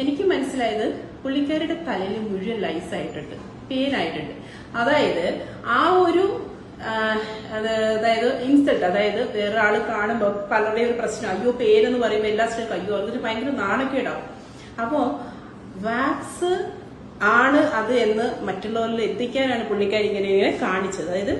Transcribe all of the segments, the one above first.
എനിക്ക് മനസ്സിലായത് പുള്ളിക്കാരുടെ തലയിൽ മുഴുവൻ ലൈസ് ആയിട്ടുണ്ട് പെയിൻ ആയിട്ടുണ്ട് അതായത് ആ ഒരു അതായത് ഇൻസൾട്ട് അതായത് വേറെ ആൾ കാണുമ്പോൾ പലരുടെയും ഒരു പ്രശ്നം അയ്യോ പേരെന്ന് പറയുമ്പോൾ എല്ലാ സ്ത്രീക്കും അയ്യോ അതൊരു ഭയങ്കര നാണക്കേടാവും. അപ്പോ വാക്സ് ആണ് അത് എന്ന് മറ്റുള്ളവരിൽ എത്തിക്കാനാണ് പുള്ളിക്കാരി ഇങ്ങനെ ഇങ്ങനെ കാണിച്ചത്. അതായത്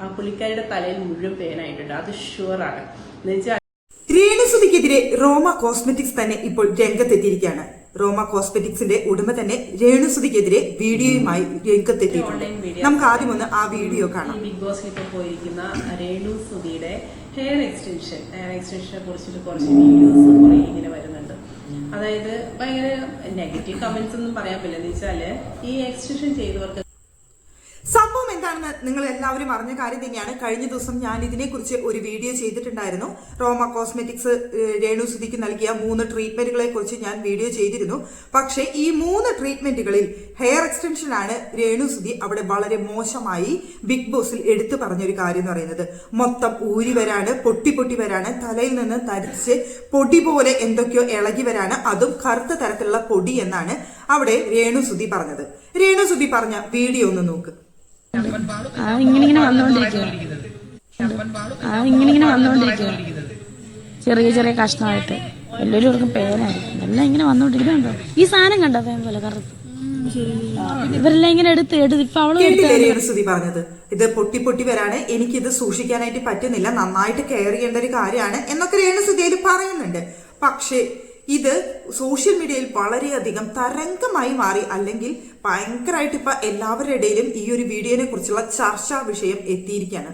ആ പുള്ളിക്കാരിയുടെ തലയിൽ മുഴുവൻ പേനായിട്ടുണ്ട് അത് ഷുവറാണ് എന്നുവെച്ചാൽ രേണുസുതിക്കെതിരെ റോമ കോസ്മെറ്റിക്സ് തന്നെ ഇപ്പോൾ രംഗത്തെത്തിയിരിക്കുകയാണ്. റോമ കോസ്മെറ്റിക്സിന്റെ ഉടമ തന്നെ രേണുസുതിക്കെതിരെ വീഡിയോയുമായി രംഗത്തെത്തിയിട്ടുണ്ട്. നമുക്ക് ആദ്യം ഒന്ന് ആ വീഡിയോ കാണാം. ബിഗ് ഇപ്പോൾ പോയിരിക്കുന്ന രേണു സുധിയുടെ ഹെയർ എക്സ്റ്റൻഷൻ ഹെയർ എക്സ്റ്റൻഷനെ കുറിച്ചിട്ട് കുറച്ച് വീഡിയോസ് കുറെ ഇങ്ങനെ വരുന്നുണ്ട്. അതായത് ഭയങ്കര നെഗറ്റീവ് കമന്റ്സ് ഒന്നും പറയാൻ പറ്റില്ല. എന്ന് വെച്ചാൽ ഈ എക്സ്റ്റൻഷൻ ചെയ്തവർക്ക് എന്താണെന്ന് നിങ്ങൾ എല്ലാവരും അറിഞ്ഞ കാര്യം തന്നെയാണ്. കഴിഞ്ഞ ദിവസം ഞാൻ ഇതിനെക്കുറിച്ച് ഒരു വീഡിയോ ചെയ്തിട്ടുണ്ടായിരുന്നു. റോമ കോസ്മെറ്റിക്സ് രേണു സുധിക്ക് നൽകിയ മൂന്ന് ട്രീറ്റ്മെന്റുകളെ കുറിച്ച് ഞാൻ വീഡിയോ ചെയ്തിരുന്നു. പക്ഷേ ഈ മൂന്ന് ട്രീറ്റ്മെന്റുകളിൽ ഹെയർ എക്സ്റ്റൻഷനാണ് രേണു സുധി അവിടെ വളരെ മോശമായി ബിഗ് ബോസിൽ എടുത്തു പറഞ്ഞൊരു കാര്യം എന്ന് പറയുന്നത്. മൊത്തം ഊരി വരാണ് പൊട്ടി പൊട്ടി വരാണ് തലയിൽ നിന്ന് തരിച്ച് പൊടി പോലെ എന്തൊക്കെയോ ഇളകി വരാണ്. അതും കറുത്ത തരത്തിലുള്ള പൊടി എന്നാണ് അവിടെ രേണു സുധി പറഞ്ഞത്. രേണു സുധി പറഞ്ഞ വീഡിയോ ഒന്ന് നോക്ക്. ആ ഇങ്ങനെ ഇങ്ങനെ വന്നുകൊണ്ടിരിക്കുക ആ ഇങ്ങനെ ഇങ്ങനെ വന്നുകൊണ്ടിരിക്കുക ചെറിയ ചെറിയ കഷ്ണമായിട്ട്. എല്ലാവരും പേനായിരിക്കും എല്ലാം ഇങ്ങനെ വന്നുകൊണ്ടിരിക്കുന്നുണ്ടോ? ഈ സാധനം കണ്ടോ പോലെ കറുപ്പ്? ഇവരെല്ലാം ഇങ്ങനെ എടുത്ത് എടുത്ത് ഇപ്പൊ അവൾ ശ്രുതി പറഞ്ഞത്? ഇത് പൊട്ടി പൊട്ടി വരാണ്. എനിക്കിത് സൂക്ഷിക്കാനായിട്ട് പറ്റുന്നില്ല. നന്നായിട്ട് കെയർ ചെയ്യേണ്ട ഒരു കാര്യമാണ് എന്നൊക്കെ രേണുസുതി അതിൽ പറയുന്നുണ്ട്. പക്ഷേ ഇത് സോഷ്യൽ മീഡിയയിൽ വളരെയധികം തരംഗമായി മാറി അല്ലെങ്കിൽ ഭയങ്കരമായിട്ട് ഇപ്പൊ എല്ലാവരുടെ ഇടയിലും ഈ ഒരു വീഡിയോനെ കുറിച്ചുള്ള ചർച്ചാ വിഷയം എത്തിയിരിക്കുകയാണ്.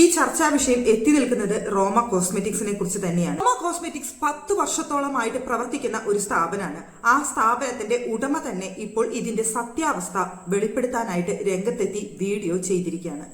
ഈ ചർച്ചാ വിഷയം എത്തി നിൽക്കുന്നത് റോമ കോസ്മെറ്റിക്സിനെ കുറിച്ച് തന്നെയാണ്. റോമ കോസ്മെറ്റിക്സ് പത്ത് വർഷത്തോളമായിട്ട് പ്രവർത്തിക്കുന്ന ഒരു സ്ഥാപനമാണ്. ആ സ്ഥാപനത്തിന്റെ ഉടമ തന്നെ ഇപ്പോൾ ഇതിന്റെ സത്യാവസ്ഥ വെളിപ്പെടുത്താനായിട്ട് രംഗത്തെത്തി വീഡിയോ ചെയ്തിരിക്കുകയാണ്.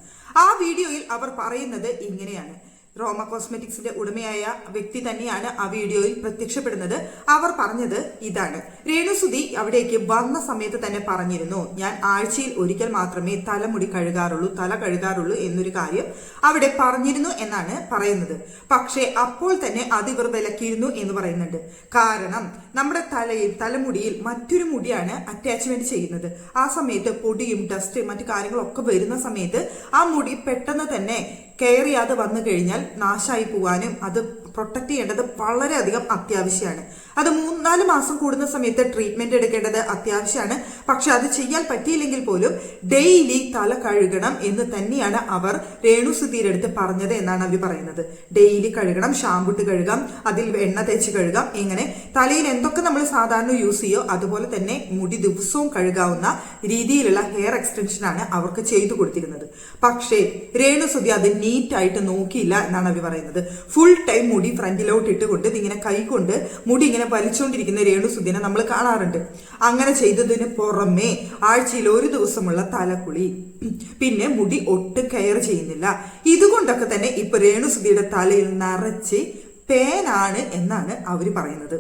ആ വീഡിയോയിൽ അവർ പറയുന്നത് ഇങ്ങനെയാണ്. റോമ കോസ്മെറ്റിക്സിന്റെ ഉടമയായ വ്യക്തി തന്നെയാണ് ആ വീഡിയോയിൽ പ്രത്യക്ഷപ്പെടുന്നത്. അവർ പറഞ്ഞത് ഇതാണ്. രേണുസുതി അവിടേക്ക് വന്ന സമയത്ത് തന്നെ പറഞ്ഞിരുന്നു ഞാൻ ആഴ്ചയിൽ ഒരിക്കൽ മാത്രമേ തലമുടി കഴുകാറുള്ളൂ തല കഴുകാറുള്ളൂ എന്നൊരു കാര്യം അവിടെ പറഞ്ഞിരുന്നു എന്നാണ് പറയുന്നത്. പക്ഷേ അപ്പോൾ തന്നെ അത് ഇവർ വിലക്കിയിരുന്നു എന്ന് പറയുന്നുണ്ട്. കാരണം നമ്മുടെ തലയിൽ തലമുടിയിൽ മറ്റൊരു മുടിയാണ് അറ്റാച്ച്മെന്റ് ചെയ്യുന്നത്. ആ സമയത്ത് പൊടിയും ഡസ്റ്റും മറ്റു കാര്യങ്ങളൊക്കെ വരുന്ന സമയത്ത് ആ മുടി പെട്ടെന്ന് തന്നെ കെയർ ചെയ്യാതെ വന്നു കഴിഞ്ഞാൽ നാശമായി പോവാനും അത് പ്രൊട്ടക്ട് ചെയ്യേണ്ടത് വളരെയധികം അത്യാവശ്യമാണ്. അത് മൂന്നാൽ മാസം കൂടുന്ന സമയത്ത് ട്രീറ്റ്മെന്റ് എടുക്കേണ്ടത് അത്യാവശ്യമാണ്. പക്ഷെ അത് ചെയ്യാൻ പറ്റിയില്ലെങ്കിൽ പോലും ഡെയിലി തല കഴുകണം എന്ന് തന്നെയാണ് അവർ രേണു സുധീരെടുത്ത് പറഞ്ഞത് എന്നാണ് അവർ പറയുന്നത്. ഡെയിലി കഴുകണം ഷാമ്പുട്ട് കഴുകാം അതിൽ എണ്ണ തേച്ച് കഴുകാം ഇങ്ങനെ തലയിൽ എന്തൊക്കെ നമ്മൾ സാധാരണ യൂസ് ചെയ്യോ അതുപോലെ തന്നെ മുടി ദിവസവും കഴുകാവുന്ന രീതിയിലുള്ള ഹെയർ എക്സ്റ്റൻഷനാണ് അവർക്ക് ചെയ്തു കൊടുത്തിരുന്നത്. പക്ഷേ രേണു സുധി അത് നീറ്റായിട്ട് നോക്കിയില്ല എന്നാണ് അവർ പറയുന്നത്. ഫുൾ ടൈം മുടി ഫ്രണ്ടിലോട്ട് ഇട്ടുകൊണ്ട് ഇതിങ്ങനെ കൈകൊണ്ട് മുടി ഇങ്ങനെ വലിച്ചുകൊണ്ടിരിക്കുന്ന രേണു സുധിനെ നമ്മൾ കാണാറുണ്ട്. അങ്ങനെ ചെയ്തതിന് പുറമേ ആഴ്ചയിൽ ഒരു ദിവസമുള്ള തലക്കുളി. പിന്നെ മുടി ഒട്ടും കെയർ ചെയ്യുന്നില്ല. ഇതുകൊണ്ടൊക്കെ തന്നെ ഇപ്പൊ രേണു സുധിയുടെ തലയിൽ നിറച്ച് പേനാണ് എന്നാണ് അവർ പറയുന്നത്.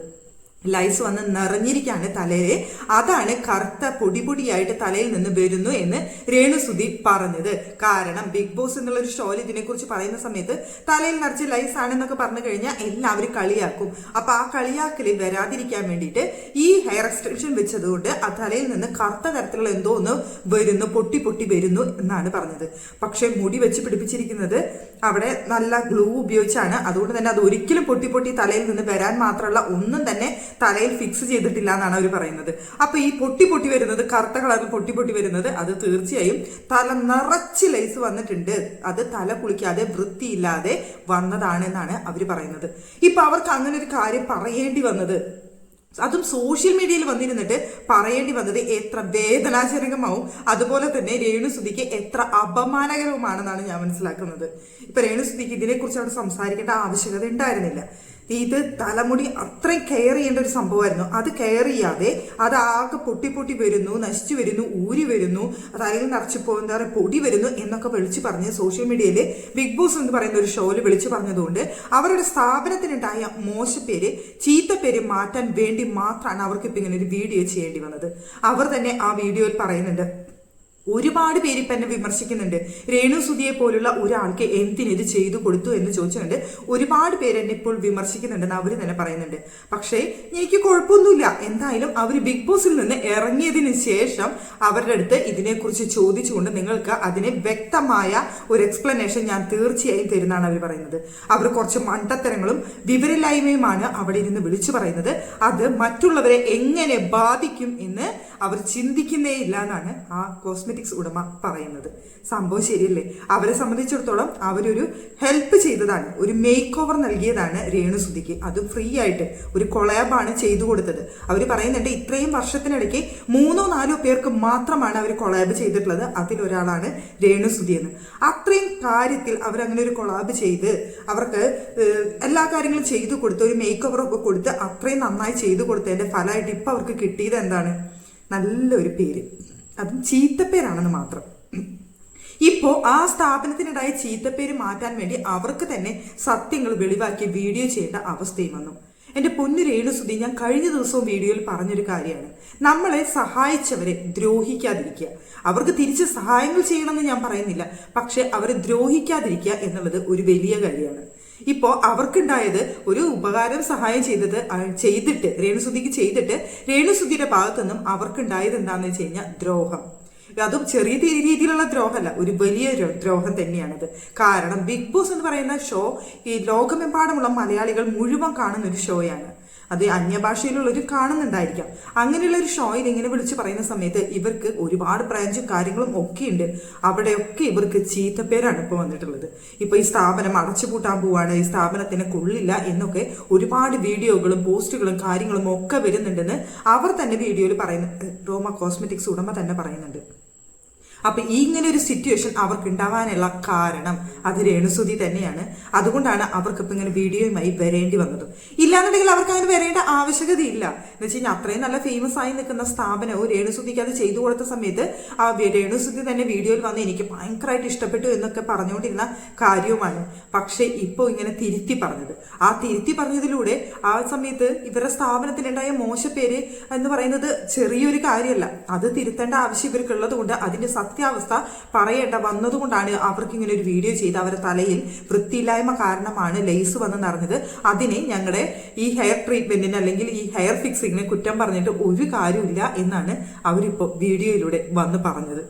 ലൈസ് വന്ന് നിറഞ്ഞിരിക്കുകയാണ് തലയെ അതാണ് കറുത്ത പൊടി പൊടിയായിട്ട് തലയിൽ നിന്ന് വരുന്നു എന്ന് രേണുസുതി പറഞ്ഞത്. കാരണം ബിഗ് ബോസ് എന്നുള്ള ഒരു ഷോയിൽ ഇതിനെക്കുറിച്ച് പറയുന്ന സമയത്ത് തലയിൽ നിറച്ച് ലൈസ് ആണെന്നൊക്കെ പറഞ്ഞു കഴിഞ്ഞാൽ എല്ലാവരും കളിയാക്കും. അപ്പൊ ആ കളിയാക്കലിൽ വരാതിരിക്കാൻ വേണ്ടിയിട്ട് ഈ ഹെയർ എക്സ്റ്റൻഷൻ വെച്ചതുകൊണ്ട് ആ തലയിൽ നിന്ന് കറുത്ത തരത്തിലുള്ള എന്തോ ഒന്ന് വരുന്നു പൊട്ടി പൊട്ടി വരുന്നു എന്നാണ് പറഞ്ഞത്. പക്ഷെ മുടി വെച്ച് പിടിപ്പിച്ചിരിക്കുന്നത് അവിടെ നല്ല ഗ്ലൂ ഉപയോഗിച്ചാണ്. അതുകൊണ്ട് തന്നെ അത് ഒരിക്കലും പൊട്ടി പൊട്ടി തലയിൽ നിന്ന് വരാൻ മാത്രമുള്ള ഒന്നും തന്നെ തലയിൽ ഫിക്സ് ചെയ്തിട്ടില്ല എന്നാണ് അവർ പറയുന്നത്. അപ്പൊ ഈ പൊട്ടി പൊട്ടി വരുന്നത് കറുത്ത കളറിൽ പൊട്ടി പൊട്ടി വരുന്നത് അത് തീർച്ചയായും തല നിറച്ച് ലൈസ് വന്നിട്ടുണ്ട്. അത് തല കുളിക്കാതെ വൃത്തിയില്ലാതെ വന്നതാണ് എന്നാണ് അവർ പറയുന്നത്. ഇപ്പൊ അവർക്ക് അങ്ങനെ ഒരു കാര്യം പറയേണ്ടി വന്നത്. അതും സോഷ്യൽ മീഡിയയിൽ വന്നിരുന്നിട്ട് പറയേണ്ടി വന്നത് എത്ര വേദനാജനകമാവും. അതുപോലെ തന്നെ രേണുസുതിക്ക് എത്ര അപമാനകരവുമാണെന്നാണ് ഞാൻ മനസ്സിലാക്കുന്നത്. ഇപ്പൊ രേണുസുതിക്ക് ഇതിനെക്കുറിച്ച് അവിടെ സംസാരിക്കേണ്ട ആവശ്യകത ഉണ്ടായിരുന്നില്ല. ഇത് തലമുടി അത്രയും കെയർ ചെയ്യേണ്ട ഒരു സംഭവമായിരുന്നു. അത് കെയർ ചെയ്യാതെ അത് ആകെ പൊട്ടി പൊട്ടി വരുന്നു നശിച്ചു വരുന്നു ഊരി വരുന്നു തലയിൽ പോകും എന്താ പറയുക പൊടി വരുന്നു എന്നൊക്കെ വിളിച്ചു പറഞ്ഞ് സോഷ്യൽ മീഡിയയിൽ ബിഗ് ബോസ് എന്ന് പറയുന്ന ഒരു ഷോയിൽ വിളിച്ചു പറഞ്ഞതുകൊണ്ട് അവരുടെ സ്ഥാപനത്തിനുണ്ടായ മോശപ്പേര് ചീത്തപ്പേര് മാറ്റാൻ വേണ്ടി മാത്രമാണ് അവർക്ക് ഇപ്പം ഇങ്ങനെ ഒരു വീഡിയോ ചെയ്യേണ്ടി വന്നത്. അവർ തന്നെ ആ വീഡിയോയിൽ പറയുന്നുണ്ട്. ഒരുപാട് പേര് ഇപ്പം എന്നെ വിമർശിക്കുന്നുണ്ട്. രേണു സുധിയെ പോലുള്ള ഒരാൾക്ക് എന്തിനിത് ചെയ്തു കൊടുത്തു എന്ന് ചോദിച്ചുകൊണ്ട് ഒരുപാട് പേര് എന്നെ ഇപ്പോൾ വിമർശിക്കുന്നുണ്ടെന്ന് അവർ തന്നെ പറയുന്നുണ്ട്. പക്ഷേ എനിക്ക് കുഴപ്പമൊന്നുമില്ല. എന്തായാലും അവർ ബിഗ് ബോസിൽ നിന്ന് ഇറങ്ങിയതിന് ശേഷം അവരുടെ അടുത്ത് ഇതിനെക്കുറിച്ച് ചോദിച്ചുകൊണ്ട് നിങ്ങൾക്ക് അതിന് വ്യക്തമായ ഒരു എക്സ്പ്ലനേഷൻ ഞാൻ തീർച്ചയായും തരുന്നതാണ് അവർ പറയുന്നത്. അവർ കുറച്ച് മണ്ടത്തരങ്ങളും വിവരമില്ലായ്മയുമാണ് അവിടെ ഇരുന്ന് വിളിച്ചു പറയുന്നത്. അത് മറ്റുള്ളവരെ എങ്ങനെ ബാധിക്കും എന്ന് അവർ ചിന്തിക്കുന്നേ ഇല്ല എന്നാണ് ആ കോസ്മെറ്റിക്സ് ഉടമ പറയുന്നത്. സംഭവം ശരിയല്ലേ? അവരെ സംബന്ധിച്ചിടത്തോളം അവരൊരു ഹെൽപ്പ് ചെയ്തതാണ്. ഒരു മേക്ക് ഓവർ നൽകിയതാണ് രേണുസുതിക്ക് അത് ഫ്രീ ആയിട്ട് ഒരു കൊളാബാണ് ചെയ്തു കൊടുത്തത്. അവർ പറയുന്നുണ്ട് ഇത്രയും വർഷത്തിനിടയ്ക്ക് മൂന്നോ നാലോ പേർക്ക് മാത്രമാണ് അവർ കൊളാബ് ചെയ്തിട്ടുള്ളത്. അതിലൊരാളാണ് രേണുസുതി എന്ന്. അത്രയും കാര്യത്തിൽ അവർ അങ്ങനെ ഒരു കൊളാബ് ചെയ്ത് അവർക്ക് എല്ലാ കാര്യങ്ങളും ചെയ്തു കൊടുത്ത് ഒരു മേക്ക് ഓവർ ഒക്കെ കൊടുത്ത് അത്രയും നന്നായി ചെയ്തു കൊടുത്തതിന്റെ ഫലമായിട്ട് ഇപ്പൊ അവർക്ക് കിട്ടിയത് എന്താണ്? നല്ലൊരു പേര്. അതും ചീത്തപ്പേരാണെന്ന് മാത്രം. ഇപ്പോൾ ആ സ്ഥാപനത്തിനുണ്ടായ ചീത്തപ്പേര് മാറ്റാൻ വേണ്ടി അവർക്ക് തന്നെ സത്യങ്ങൾ വെളിവാക്കി വീഡിയോ ചെയ്യേണ്ട അവസ്ഥയും വന്നു. എന്റെ പൊന്നു രേണുസുതി ഞാൻ കഴിഞ്ഞ ദിവസവും വീഡിയോയിൽ പറഞ്ഞൊരു കാര്യമാണ്. നമ്മളെ സഹായിച്ചവരെ ദ്രോഹിക്കാതിരിക്കുക. അവർക്ക് തിരിച്ച് സഹായങ്ങൾ ചെയ്യണമെന്ന് ഞാൻ പറയുന്നില്ല. പക്ഷെ അവരെ ദ്രോഹിക്കാതിരിക്കുക എന്നുള്ളത് ഒരു വലിയ കാര്യമാണ്. ഇപ്പോ അവർക്കുണ്ടായത് ഒരു ഉപകാരം സഹായം ചെയ്തത് ചെയ്തിട്ട് രേണുസുതിക്ക് ചെയ്തിട്ട് രേണുസുതിയുടെ ഭാഗത്തു നിന്നും അവർക്കുണ്ടായത് എന്താണെന്ന് വെച്ച് കഴിഞ്ഞാൽ ദ്രോഹം. അതും ചെറിയ രീതിയിലുള്ള ദ്രോഹമല്ല ഒരു വലിയ ദ്രോഹം തന്നെയാണത്. കാരണം ബിഗ് ബോസ് എന്ന് പറയുന്ന ഷോ ഈ ലോകമെമ്പാടുമുള്ള മലയാളികൾ മുഴുവൻ കാണുന്ന ഒരു ഷോയാണ്. അത് അന്യഭാഷയിലുള്ളവർ കാണുന്നുണ്ടായിരിക്കാം. അങ്ങനെയുള്ള ഒരു ഷോയിൽ ഇങ്ങനെ വിളിച്ച് പറയുന്ന സമയത്ത് ഇവർക്ക് ഒരുപാട് ബ്രാഞ്ചും കാര്യങ്ങളും ഒക്കെ ഉണ്ട് അവിടെയൊക്കെ ഇവർക്ക് ചീത്തപ്പേരാണ് ഇപ്പോൾ വന്നിട്ടുള്ളത്. ഇപ്പൊ ഈ സ്ഥാപനം അടച്ചുപൂട്ടാൻ പോവാണ് ഈ സ്ഥാപനത്തിന് കൊള്ളില്ല എന്നൊക്കെ ഒരുപാട് വീഡിയോകളും പോസ്റ്റുകളും കാര്യങ്ങളും ഒക്കെ വരുന്നുണ്ടെന്ന് അവർ തന്നെ വീഡിയോയിൽ പറയുന്നുണ്ട് റോമ കോസ്മെറ്റിക്സ് ഉടമ തന്നെ പറയുന്നുണ്ട്. അപ്പൊ ഇങ്ങനെ ഒരു സിറ്റുവേഷൻ അവർക്ക് ഉണ്ടാവാനുള്ള കാരണം അത് രേണുസുതി തന്നെയാണ്. അതുകൊണ്ടാണ് അവർക്ക് ഇപ്പൊ ഇങ്ങനെ വീഡിയോയുമായി വരേണ്ടി വന്നത്. ഇല്ലാന്നുണ്ടെങ്കിൽ അവർക്ക് അങ്ങനെ വരേണ്ട ആവശ്യകതയില്ല. എന്ന് വെച്ച് കഴിഞ്ഞാൽ അത്രയും നല്ല ഫേമസ് ആയി നിൽക്കുന്ന സ്ഥാപനവും രേണുസുതിക്ക് അത് ചെയ്തു കൊടുത്ത സമയത്ത് ആ രേണുസുതി തന്നെ വീഡിയോയിൽ വന്ന് എനിക്ക് ഭയങ്കരമായിട്ട് ഇഷ്ടപ്പെട്ടു എന്നൊക്കെ പറഞ്ഞുകൊണ്ടിരുന്ന കാര്യവുമാണ്. പക്ഷേ ഇപ്പോൾ ഇങ്ങനെ തിരുത്തി പറഞ്ഞത്. ആ തിരുത്തി പറഞ്ഞതിലൂടെ ആ സമയത്ത് ഇവരുടെ സ്ഥാപനത്തിലുണ്ടായ മോശപ്പേര് എന്ന് പറയുന്നത് ചെറിയൊരു കാര്യമല്ല. അത് തിരുത്തേണ്ട ആവശ്യം ഇവർക്കുള്ളത് കൊണ്ട് അതിന്റെ സത്യാവസ്ഥ പറയേണ്ട വന്നതുകൊണ്ടാണ് അവർക്ക് ഇങ്ങനെ ഒരു വീഡിയോ ചെയ്ത് അവരുടെ തലയിൽ വൃത്തിയില്ലായ്മ കാരണമാണ് ലേസ് വന്ന് നിറഞ്ഞത്. അതിനെ ഞങ്ങളുടെ ഈ ഹെയർ ട്രീറ്റ്മെന്റിന് അല്ലെങ്കിൽ ഈ ഹെയർ ഫിക്സിങ്ങിനെ കുറ്റം പറഞ്ഞിട്ട് ഒരു കാര്യമില്ല എന്നാണ് അവരിപ്പോൾ വീഡിയോയിലൂടെ വന്ന് പറഞ്ഞത്.